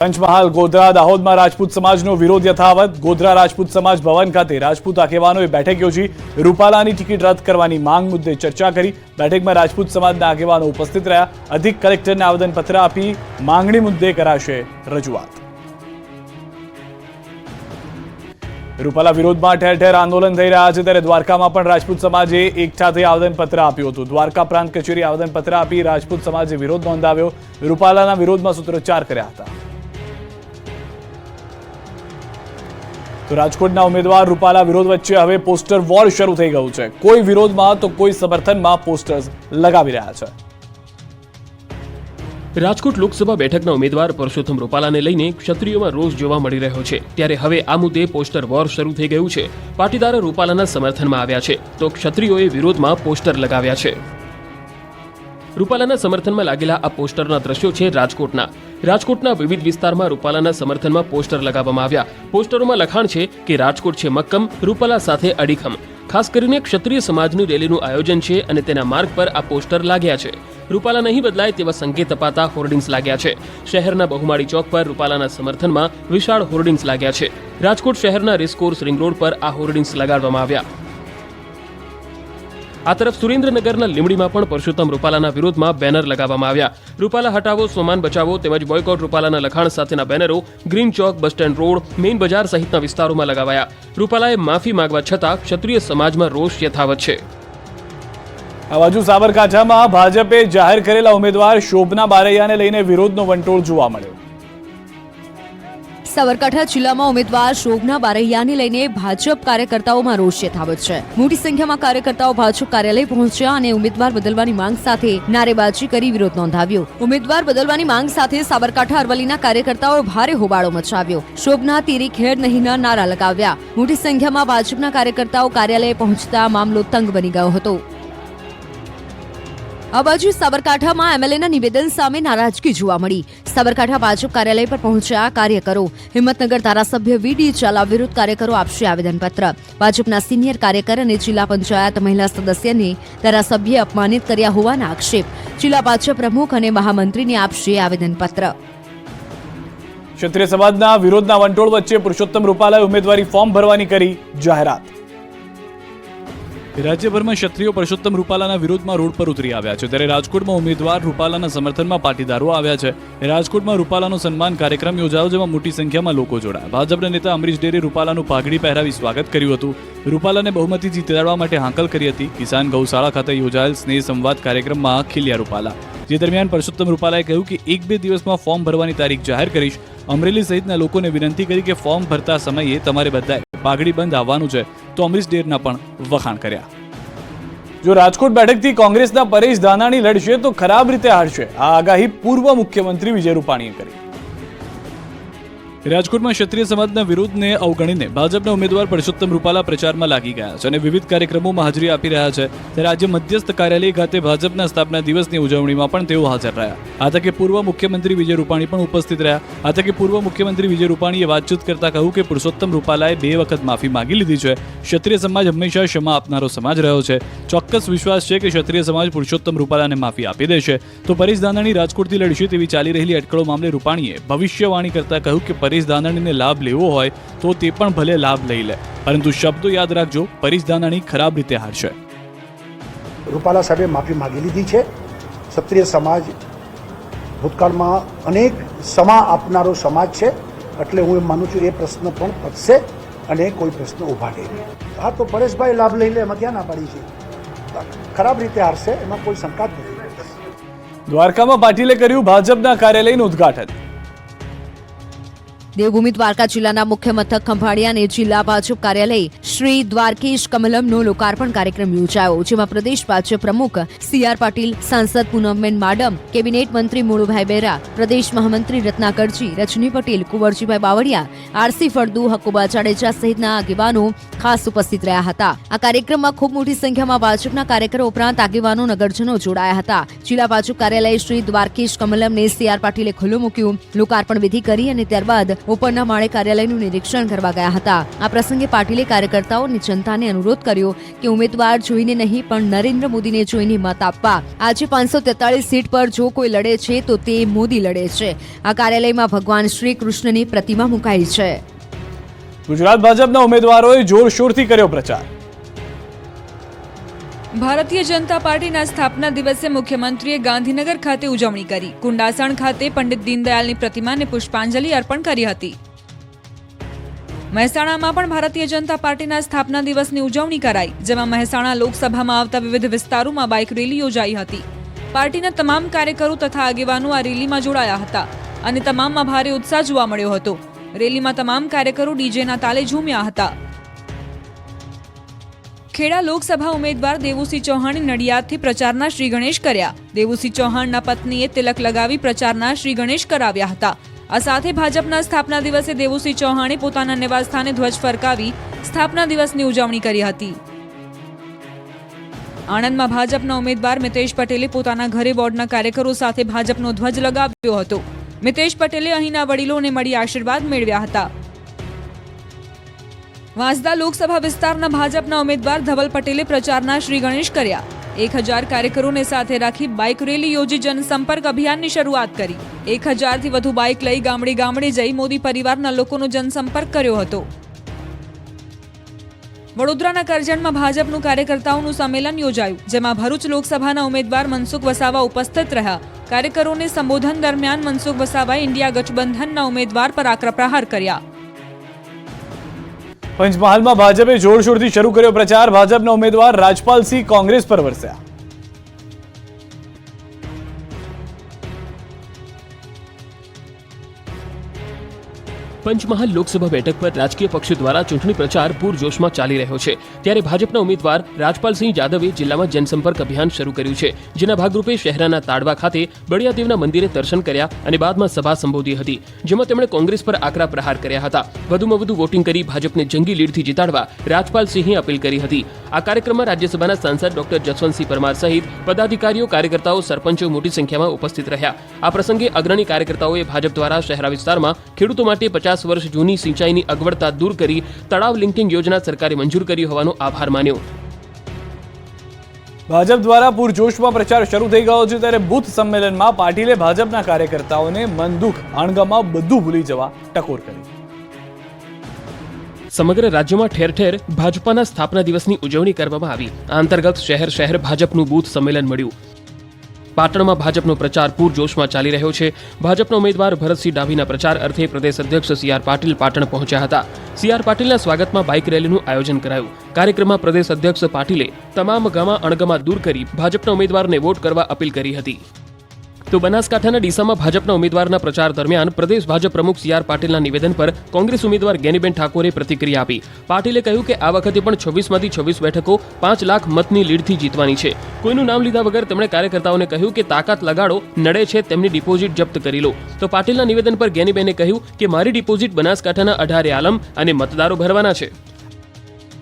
પંચમહાલ, ગોધરા, દાહોદમાં રાજપૂત સમાજનો વિરોધ યથાવત. ગોધરા રાજપૂત સમાજ ભવન ખાતે રાજપૂત આગેવાનોએ બેઠક યોજી. રૂપાલાની ટિકિટ રદ કરવાની માંગ મુદ્દે ચર્ચા કરી. બેઠકમાં રાજપૂત સમાજના આગેવાનો ઉપસ્થિત રહ્યા. અધિક કલેક્ટરને આવેદનપત્ર આપી માંગણી મુદ્દે કરાશે રજૂઆત. રૂપાલા વિરોધમાં ઠેર ઠેર આંદોલન થઈ રહ્યા છે. ત્યારે દ્વારકામાં પણ રાજપૂત સમાજે એકઠા થઈ આવેદનપત્ર આપ્યું હતું. દ્વારકા પ્રાંત કચેરી આવેદનપત્ર આપી રાજપૂત સમાજે વિરોધ નોંધાવ્યો. રૂપાલાના વિરોધમાં સૂત્રોચ્ચાર કર્યા હતા. તો રાજકોટના ઉમેદવાર રૂપાલા વિરોધ વચ્ચે હવે પોસ્ટર વોર શરૂ થઈ ગયું છે. કોઈ વિરોધમાં તો કોઈ સમર્થનમાં પોસ્ટર્સ લગાવી રહ્યા છે. રાજકોટ લોકસભા બેઠકના ઉમેદવાર પરસોત્તમ રૂપાલાને લઈને ક્ષત્રિયોમાં રોષ જોવા મળી રહ્યો છે. ત્યારે હવે આ મુદ્દે પોસ્ટર વોર શરૂ થઈ ગયું છે. પાટીદારો રૂપાલાના સમર્થનમાં આવ્યા છે. તો ક્ષત્રિયોએ વિરોધમાં પોસ્ટર લગાવ્યા છે. રૂપાલાના સમર્થનમાં લાગેલા આ પોસ્ટરના દ્રશ્યો છે રાજકોટના. રાજકોટના વિવિધ વિસ્તારમાં રૂપાલાના સમર્થનમાં પોસ્ટર લગાવવામાં આવ્યા. પોસ્ટરોમાં લખાણ છે કે રાજકોટ છે મક્કમ, રૂપાલા સાથે અડીખમ. ખાસ કરીને ક્ષત્રિય સમાજની રેલીનું આયોજન છે અને તેના માર્ગ પર આ પોસ્ટર લાગ્યા છે. રૂપાલા નહીં બદલાય તેવા સંકેત અપાતા હોર્ડિંગ્સ લાગ્યા છે. શહેરના બહુમાળી ચોક પર રૂપાલાના સમર્થનમાં વિશાળ હોર્ડિંગ્સ લાગ્યા છે. રાજકોટ શહેરના રેસકોર્સ રિંગ રોડ પર આ હોર્ડિંગ્સ લગાડવામાં આવ્યા. આ તરફ સુરેન્દ્રનગરના લીમડીમાં પણ પરસોત્તમ રૂપાલાના વિરોધમાં બેનર લગાવવામાં આવ્યા. રૂપાલા હટાવો સોમાન બચાવો તેમજ બોયકોટ રૂપાલાના લખાણ સાથેના બેનરો ગ્રીન ચોક, બસ સ્ટેન્ડ રોડ, મેઇન બજાર સહિતના વિસ્તારોમાં લગાવાયા. રૂપાલાએ માફી માંગવા છતાં ક્ષત્રિય સમાજમાં રોષ યથાવત છે. આ બાજુ સાબરકાંઠામાં ભાજપે જાહેર કરેલા ઉમેદવાર શોભના બારૈયાને લઈને વિરોધનો વંટોળ જોવા મળ્યો. સાબરકાંઠા જિલ્લામાં ઉમેદવાર શોભના બારૈયાને લઈને ભાજપ કાર્યકર્તાઓમાં રોષ યથાવત છે. મોટી સંખ્યામાં કાર્યકર્તાઓ ભાજપ કાર્યાલય પહોંચ્યા અને ઉમેદવાર બદલવાની માંગ સાથે નારેબાજી કરી વિરોધ નોંધાવ્યો. ઉમેદવાર બદલવાની માંગ સાથે સાબરકાંઠા અરવલ્લીના કાર્યકર્તાઓએ ભારે હોબાળો મચાવ્યો. શોભના તીરી ખેડ નહીંના નારા લગાવ્યા. મોટી સંખ્યામાં ભાજપના કાર્યકર્તાઓ કાર્યાલય પહોંચતા મામલો તંગ બની ગયો હતો. આ બાજુ સાબરકાંઠામાં એમએલએના નિવેદન સામે નારાજગી જોવા મળી. સાબરકાંઠા ભાજપ કાર્યાલય પર પહોંચ્યા કાર્યકરો. હિંમતનગર ધારાસભ્ય વીડી ચાલા વિરુદ્ધ કાર્યકરો આપશે આવેદનપત્ર. ભાજપના સિનિયર કાર્યકર અને જિલ્લા પંચાયત મહિલા સદસ્યને ધારાસભ્ય અપમાનિત કર્યા હોવાના આક્ષેપ. જિલ્લા ભાજપ પ્રમુખ અને મહામંત્રીને આપશે આવેદનપત્ર. ક્ષત્રિય સમાજના વિરોધના વંટોળ વચ્ચે પુરુષોત્તમ રૂપાલાએ ઉમેદવારી ફોર્મ ભરવાની કરી જાહેરાત. રાજ્યભરમાં ક્ષત્રિયો પરસોત્તમ રૂપાલાના વિરોધમાં રોડ પર ઉતરી આવ્યા છે. ત્યારે રાજકોટમાં ઉમેદવાર રૂપાલાના સમર્થનમાં પાટીદારો આવ્યા છે. રાજકોટમાં રૂપાલાનો સન્માન કાર્યક્રમ યોજાયો જેમાં મોટી સંખ્યામાં લોકો જોડાયા. ભાજપના નેતા અમરીશ ડેરે રૂપાલાનું પાઘડી પહેરાવી સ્વાગત કર્યું હતું. રૂપાલાને બહુમતી જીતાડવા માટે હાંકલ કરી હતી. કિસાન ગૌશાળા ખાતે યોજાયેલ સ્નેહ સંવાદ કાર્યક્રમમાં ખીલ્યા રૂપાલા. જે દરમિયાન પરસોત્તમ રૂપાલાએ કહ્યું કે એક બે દિવસમાં ફોર્મ ભરવાની તારીખ જાહેર કરીશ. અમરેલી સહિતના લોકોને વિનંતી કરી કે ફોર્મ ભરતા સમયે તમારે બધાએ પાઘડી બંધ આવવાનું છે. અમરીશ ડેરના પણ વખાણ કર્યા. જો રાજકોટ બેઠકથી કોંગ્રેસના પરેશ ધાનાણી લડશે તો ખરાબ રીતે હારશે. આ આગાહી પૂર્વ મુખ્યમંત્રી વિજય રૂપાણીએ કરી. રાજકોટમાં ક્ષત્રિય સમાજના વિરોધને અવગણીને ભાજપના ઉમેદવાર પરસોત્તમ રૂપાલા પ્રચારમાં લાગી ગયા છે અને વિવિધ કાર્યક્રમોમાં હાજરી આપી રહ્યા છે. ત્યારે આજે મધ્યસ્થ કાર્યાલય ખાતે ભાજપના સ્થાપના દિવસની ઉજવણીમાં પણ તેઓ હાજર રહ્યા. આ તકે પૂર્વ મુખ્યમંત્રી વિજય રૂપાણી પણ ઉપસ્થિત રહ્યા. આ તકે પૂર્વ મુખ્યમંત્રી વિજય રૂપાણીએ વાતચીત કરતા કહ્યું કે પુરુષોત્તમ રૂપાલાએ બે વખત માફી માંગી લીધી છે. ક્ષત્રિય સમાજ હંમેશા ક્ષમા આપનારો સમાજ રહ્યો છે. ચોક્કસ વિશ્વાસ છે કે ક્ષત્રિય સમાજ પુરુષોત્તમ રૂપાલાને માફી આપી દેશે. તો પરેશ દાનાણી રાજકોટથી લડશે તેવી ચાલી રહેલી અટકળો મામલે રૂપાણીએ ભવિષ્યવાણી કરતા કહ્યું કે પરેશ દાનાણીને લાભ લેવો હોય તો તે પણ ભલે લાભ લઈ લે. પરંતુ શબ્દો યાદ રાખજો પરેશ દાનાણી ખરાબ રીતે હારશે. રૂપાલા સાહેબે માફી માગી લીધી છે. ક્ષત્રિય સમાજ ભૂતકાળમાં અનેક સમા આપનારો સમાજ છે. એટલે હું એમ માનું છું એ પ્રશ્ન પણ પતશે અને કોઈ પ્રશ્ન ઊભા નહીં હા તો પરેશભાઈ લાભ લઈ લે એમાં ક્યાં ના પાડી છે? ખરાબ રીતે હારશે એમાં કોઈ શંકા જ નથી. દ્વારકામાં પાટીલે કર્યું ભાજપના કાર્યાલયનું ઉદ્ઘાટન. દેવભૂમિ દ્વારકા જિલ્લાના મુખ્ય મથક ખંભાળિયા અને જિલ્લા ભાજપ કાર્યાલય શ્રી દ્વારકેશ કમલમનો લોકાર્પણ કાર્યક્રમ યોજાયો, જેમાં પ્રદેશ ભાજપ પ્રમુખ સી આર પાટીલ, સાંસદ પૂનમબેન માડમ, કેબિનેટ મંત્રી મુળુભાઈ બેરા, પ્રદેશ મહામંત્રી રત્નાકરજી, રજની પટેલ, કુંવરજીભાઈ બાવળિયા, આરસી ફળદુ, હકુબા જાડેજા સહિતના આગેવાનો ખાસ ઉપસ્થિત રહ્યા હતા. આ કાર્યક્રમમાં ખૂબ મોટી સંખ્યામાં ભાજપના કાર્યકરો ઉપરાંત આગેવાનો, નગરજનો જોડાયા હતા. જિલ્લા ભાજપ કાર્યાલય શ્રી દ્વારકેશ કમલમને સી આર પાટીલે ખુલ્લું મૂક્યું, લોકાર્પણ વિધિ કરી અને ત્યારબાદ ઉપરના માળે કાર્યાલયનું નિરીક્ષણ કરવા ગયા હતા. આ પ્રસંગે પાટીલે કાર્યકર્તાઓને જનતાને અનુરોધ કર્યો કે ઉમેદવાર જોઈને નહીં, પણ નરેન્દ્ર મોદીને જોઈને મત આપવા. આજે પાંચસો તેતાળીસ સીટ પર જો કોઈ લડે છે, તો તે મોદી લડે છે. આ કાર્યાલયમાં ભગવાન શ્રી કૃષ્ણની પ્રતિમા મુકાઈ છે. ગુજરાત ભાજપના ઉમેદવારોએ જોરશોરથી કર્યો પ્રચાર. ભારતીય જનતા પાર્ટીના સ્થાપના દિવસે મુખ્યમંત્રીએ ગાંધીનગર ખાતે ઉજવણી કરી. કુંડાસણ ખાતે પંડિત દીનદયાલની પ્રતિમાને પુષ્પાંજલિ અર્પણ કરી હતી. મહેસાણામાં પણ ભારતીય જનતા પાર્ટીના સ્થાપના દિવસની ઉજવણી કરાઈ, જેમાં મહેસાણા લોકસભામાં આવતા વિવિધ વિસ્તારોમાં બાઇક રેલી યોજાઈ હતી. પાર્ટીના તમામ કાર્યકરો તથા આગેવાનો આ રેલીમાં જોડાયા હતા અને તમામમાં ભારે ઉત્સાહ જોવા મળ્યો હતો. રેલીમાં તમામ કાર્યકરો ડીજેના તાલે ઝૂમ્યા હતા. ખેડા લોકસભા ઉમેદવાર દેવુસિંહ ચૌહાણે નડિયાદથી પ્રચારના શ્રી ગણેશ કર્યા. દેવુસિંહ ચૌહાણના પત્નીએ તિલક લગાવી પ્રચારના શ્રી ગણેશ કરાવ્યા હતા. આ સાથે ભાજપના સ્થાપના દિવસે દેવુસિંહ ચૌહાણે પોતાના નિવાસસ્થાને ધ્વજ ફરકાવી સ્થાપના દિવસની ઉજવણી કરી હતી. આણંદમાં ભાજપના ઉમેદવાર મિતેશ પટેલે પોતાના ઘરે વોર્ડના કાર્યકરો સાથે ભાજપનો ધ્વજ લગાવ્યો હતો. મિતેશ પટેલે અહીંના વડીલોને મળી આશીર્વાદ મેળવ્યા હતા. વાંસદા લોકસભા વિસ્તારના ભાજપના ઉમેદવાર ધવલ પટેલે પ્રચારના શ્રી ગણેશ કર્યા. એક હજાર કાર્યકરોને સાથે રાખી બાઇક રેલી યોજી જનસંપર્ક અભિયાનની શરૂઆત કરી. એક હજારથી વધુ બાઇક લઈ ગામડે ગામડે જઈ મોદી પરિવારના લોકોનો જનસંપર્ક કર્યો હતો. વડોદરાના કરજણમાં ભાજપનું કાર્યકર્તાઓનું સંમેલન યોજાયું, જેમાં ભરૂચ લોકસભાના ઉમેદવાર મનસુખ વસાવા ઉપસ્થિત રહ્યા. કાર્યકરોને સંબોધન દરમિયાન મનસુખ વસાવાએ ઇન્ડિયા ગઠબંધનના ઉમેદવાર પર આકરા પ્રહાર કર્યા. પંચમહાલમાં ભાજપે જોરશોરથી શરૂ કર્યો પ્રચાર. ભાજપના ઉમેદવાર રાજપાલસિંહ કોંગ્રેસ પર વરસ્યા. પંચમહાલ લોકસભા બેઠક પર રાજકીય પક્ષો દ્વારા ચૂંટણી પ્રચાર પૂરજોશમાં ચાલી રહ્યો છે. ત્યારે ભાજપના ઉમેદવાર રાજપાલસિંહ યાદવે જિલ્લામાં જનસંપર્ક અભિયાન શરૂ કર્યું છે. જેના ભાગરૂપે શહેરાના તાડવા ખાતે બળિયાદેવના મંદિરે દર્શન કર્યા અને બાદમાં સભા સંબોધી હતી, જેમાં તેમણે કોંગ્રેસ પર આકરા પ્રહાર કર્યા હતા. વધુમાં વધુ વોટિંગ કરી ભાજપને જંગી લીડથી જીતાડવા રાજપાલસિંહે અપીલ કરી હતી. આ કાર્યક્રમમાં રાજ્યસભાના સાંસદ ડોક્ટર જસવંતસિંહ પરમાર સહિત પદાધિકારીઓ, કાર્યકર્તાઓ, સરપંચો મોટી સંખ્યામાં ઉપસ્થિત રહ્યા. આ પ્રસંગે અગ્રણી કાર્યકર્તાઓએ ભાજપ દ્વારા શહેરા વિસ્તારમાં ખેડૂતો માટે પચાસ વર્ષ જૂની સિંચાઈની અગવડતા દૂર કરી તળાવ લિંકિંગ યોજના સરકારે મંજૂર કરી હોવાનો આભાર માન્યો. ભાજપ દ્વારા પૂરજોશમાં પ્રચાર શરૂ થઈ ગયો છે ત્યારે બુથ સંમેલનમાં પાટીલે ભાજપના કાર્યકર્તાઓને મન દુઃખ અણગમા બધું ભૂલી જવા ટકોર કરી. સમગ્ર રાજ્યમાં ઠેર ઠેર ભાજપાના સ્થાપના દિવસની ઉજવણી કરવામાં આવી. આ અંતર્ગત શહેર શહેર ભાજપનું બૂથ સંમેલન મળ્યું. પાટણમાં ભાજપનો પ્રચાર પૂરજોશમાં ચાલી રહ્યો છે. ભાજપના ઉમેદવાર ભરતસિંહ ડાભીના પ્રચાર અર્થે પ્રદેશ અધ્યક્ષ સી આર પાટીલ પાટણ પહોંચ્યા હતા. સી આર પાટીલના સ્વાગતમાં બાઇક રેલીનું આયોજન કરાયું. કાર્યક્રમમાં પ્રદેશ અધ્યક્ષ પાટીલે તમામ ગમા અણગમા દૂર કરી ભાજપના ઉમેદવારને વોટ કરવા અપીલ કરી હતી. તો બનાસકાંઠાના ડીસામાં ભાજપના ઉમેદવારના પ્રચાર દરમિયાન પ્રદેશ ભાજપ પ્રમુખ સી આર પાટીલના નિવેદન પર કોંગ્રેસ ઉમેદવાર ગેનીબેન ઠાકોરે પ્રતિક્રિયા આપી. પાટીલે કહ્યું કે આ વખતે પણ છવ્વીસમાંથી છવ્વીસ બેઠકો પાંચ લાખ મતની લીડથી જીતવાની છે. કોઈનું નામ લીધા વગર તેમણે કાર્યકર્તાઓને કહ્યું કે તાકાત લગાડો, નડે છે તેમની ડિપોઝિટ જપ્ત કરી લો. તો પાટીલના નિવેદન પર ગેનીબેને કહ્યું કે મારી ડિપોઝિટ બનાસકાંઠાના અઢારે આલમ અને મતદારો ભરવાના છે.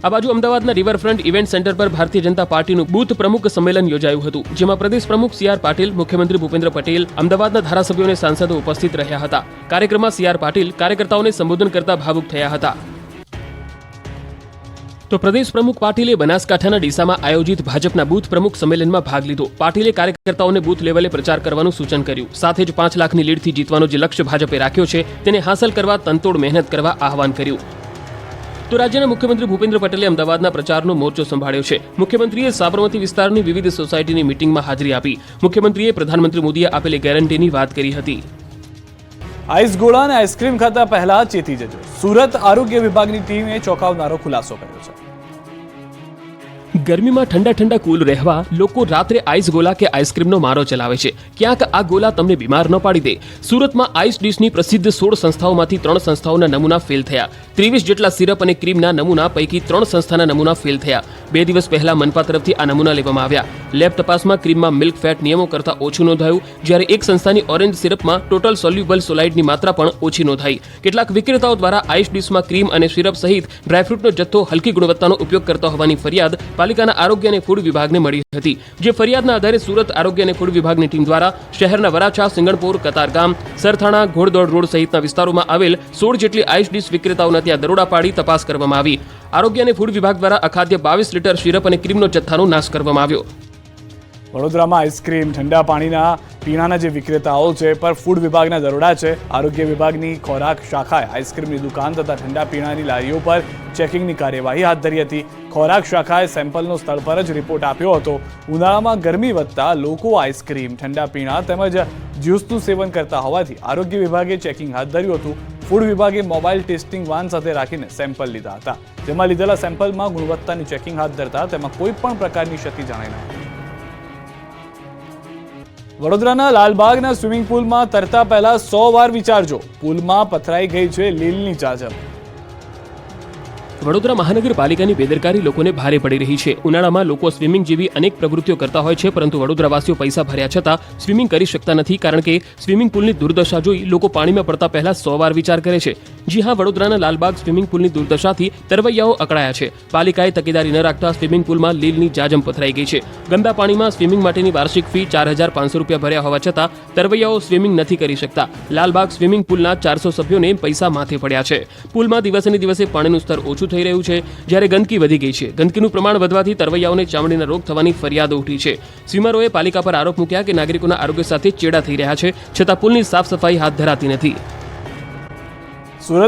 આ બાજુ અમદાવાદના રિવરફ્રન્ટ ઇવેન્ટ સેન્ટર પર ભારતીય જનતા પાર્ટીનું બુથ પ્રમુખ સંમેલન યોજાયું હતું, જેમાં પ્રદેશ પ્રમુખ સી આર પાટીલ, મુખ્યમંત્રી ભૂપેન્દ્ર પટેલ, અમદાવાદના ધારાસભ્યો અને સાંસદો ઉપસ્થિત રહ્યા હતા. કાર્યક્રમમાં સી આર પાટીલ કાર્યકર્તાઓને સંબોધન કરતા ભાવુક થયા હતા. તો પ્રદેશ પ્રમુખ પાટીલે બનાસકાંઠાના ડીસામાં આયોજિત ભાજપના બૂથ પ્રમુખ સંમેલનમાં ભાગ લીધો. પાટીલે કાર્યકર્તાઓને બૂથ લેવલે પ્રચાર કરવાનું સૂચન કર્યું. સાથે જ પાંચ લાખની લીડથી જીતવાનો જે લક્ષ્ય ભાજપે રાખ્યો છે, તેને હાંસલ કરવા તનતોડ મહેનત કરવા આહવાન કર્યું. તો રાજ્યના મુખ્યમંત્રી ભૂપેન્દ્ર પટેલે અમદાવાદના પ્રચારનો મોરચો સંભાળ્યો છે. મુખ્યમંત્રીએ સાબરમતી વિસ્તારની વિવિધ સોસાયટીની મિટિંગમાં હાજરી આપી. મુખ્યમંત્રીએ પ્રધાનમંત્રી મોદીએ આપેલી ગેરંટીની વાત કરી હતી. આઈસ ગોળા અને આઈસ્ક્રીમ ખાતા પહેલા ચેતી જજો. સુરત આરોગ્ય વિભાગની ટીમે ચોંકાવનારો ખુલાસો કર્યો છે. ગરમીમાં ઠંડા ઠંડા કુલ રહેવા લોકો રાત્રે આઈસ ગોલા કે આઈસ્ક્રીમનો મારો ચલાવે છે. ક્યાંક આ ગોલા તમને બીમાર ન પાડી દે. સુરતમાં આઈસ ડીશની પ્રસિદ્ધ સોળ સંસ્થાઓમાંથી ત્રણ સંસ્થાઓના નમૂના ફેલ થયા. ત્રેવીસ જેટલા સિરપ અને ક્રીમના નમૂના પૈકી ત્રણ સંસ્થાના નમૂના ફેલ થયા. બે દિવસ પહેલા મનપા તરફથી આ નમૂના લેવામાં આવ્યા. લેબ તપાસમાં ક્રીમમાં મિલ્ક ફેટ નિયમો કરતાં ઓછું નોંધાયું, જ્યારે એક સંસ્થાની ઓરેન્જ સિરપમાં ટોટલ સોલ્યુબલ સોલાઇડની માત્રા પણ ઓછી નોંધાઈ. કેટલાક વિક્રેતાઓ દ્વારા આઈસ ડીશમાં ક્રીમ અને સિરપ સહિત ડ્રાયફ્રૂટનો જથ્થો હલકી ગુણવત્તાનો ઉપયોગ કરતા હોવાની ફરિયાદ પાલિકાના આરોગ્ય અને ફૂડ વિભાગને મળી હતી, જે ફરિયાદના આધારે સુરત આરોગ્ય અને ફૂડ વિભાગની ટીમ દ્વારા શહેરના વરાછા, સિંગણપુર, કતારગામ, સરથાણા, ઘોડદોડ રોડ સહિતના વિસ્તારોમાં આવેલ સોળ જેટલી આઈસ ડીશ વિક્રેતાઓના ત્યાં દરોડા પાડી તપાસ કરવામાં આવી. આરોગ્ય અને ફૂડ વિભાગ દ્વારા અખાદ્ય બાવીસ લીટર સિરપ અને ક્રીમનો જથ્થાનો નાશ કરવામાં આવ્યો. વડોદરામાં આઈસ્ક્રીમ ઠંડા પાણીના પીણાના જે વિક્રેતાઓ છે, પર ફૂડ વિભાગના દરોડા છે. આરોગ્ય વિભાગની ખોરાક શાખાએ આઈસ્ક્રીમની દુકાન તથા ઠંડા પીણાની લારીઓ પર ચેકિંગની કાર્યવાહી હાથ ધરી હતી. ખોરાક શાખાએ સેમ્પલનો સ્થળ પર જ રિપોર્ટ આપ્યો હતો. ઉનાળામાં ગરમી વધતા લોકો આઈસ્ક્રીમ ઠંડા પીણા તેમજ જ્યુસનું સેવન કરતા હોવાથી આરોગ્ય વિભાગે ચેકિંગ હાથ ધર્યું હતું. ફૂડ વિભાગે મોબાઈલ ટેસ્ટિંગ વાન સાથે રાખીને સેમ્પલ લીધા હતા. જેમાં લીધેલા સેમ્પલમાં ગુણવત્તાની ચેકિંગ હાથ ધરતા તેમાં કોઈ પણ પ્રકારની ક્ષતિ જણાઈ ન હતી. વડોદરાના લાલબાગના સ્વિમિંગ પુલમાં તરતા પહેલા સો વાર વિચારજો. પુલમાં પથરાઈ ગઈ છે લીલની જાજમ વડોદરા મહાનગરપાલિકાની બેદરકારી લોકોને ભારે પડી રહી છે. ઉનાળામાં લોકો સ્વિમિંગ જેવી અનેક પ્રવૃત્તિઓ કરતા હોય છે, પરંતુ વડોદરાવાસીઓ પૈસા ભર્યા છતાં સ્વિમિંગ કરી શકતા નથી કારણ કે સ્વિમિંગ પુલની દુર્દશા જોઈ લોકો પાણીમાં પડતા પહેલા સો વાર વિચાર કરે છે. જી હા, વડોદરાના લાલબાગ સ્વિમિંગ પુલની દુર્દશાથી તરવૈયાઓ અકળાયા છે. પાલિકાએ તકેદારી ન રાખતા સ્વિમિંગ પુલમાં લીલની જાજમ પથરાઈ ગઈ છે. ગંદા પાણીમાં સ્વિમિંગ માટેની વાર્ષિક ફી ચાર હજાર પાંચસો રૂપિયા ભર્યા હોવા છતાં તરવૈયાઓ સ્વિમિંગ નથી કરી શકતા. લાલબાગ સ્વિમિંગ પુલના ચારસો સભ્યોને પૈસા માથે પડ્યા છે. પુલમાં દિવસે દિવસે પાણીનું સ્તર ઓછું થઈ રહ્યું છે જ્યારે ગંદકી વધી ગઈ છે. ગંદકીનું પ્રમાણ વધવાથી તરવૈયાઓને ચામડીના રોગ થવાની ફરિયાદો ઉઠી છે. સ્વિમરોએ પાલિકા પર આરોપ મૂક્યા કે નાગરિકોના આરોગ્ય સાથે ચેડા થઈ રહ્યા છે, છતાં પુલની સાફ સફાઈ હાથ ધરાતી નથી. સુરત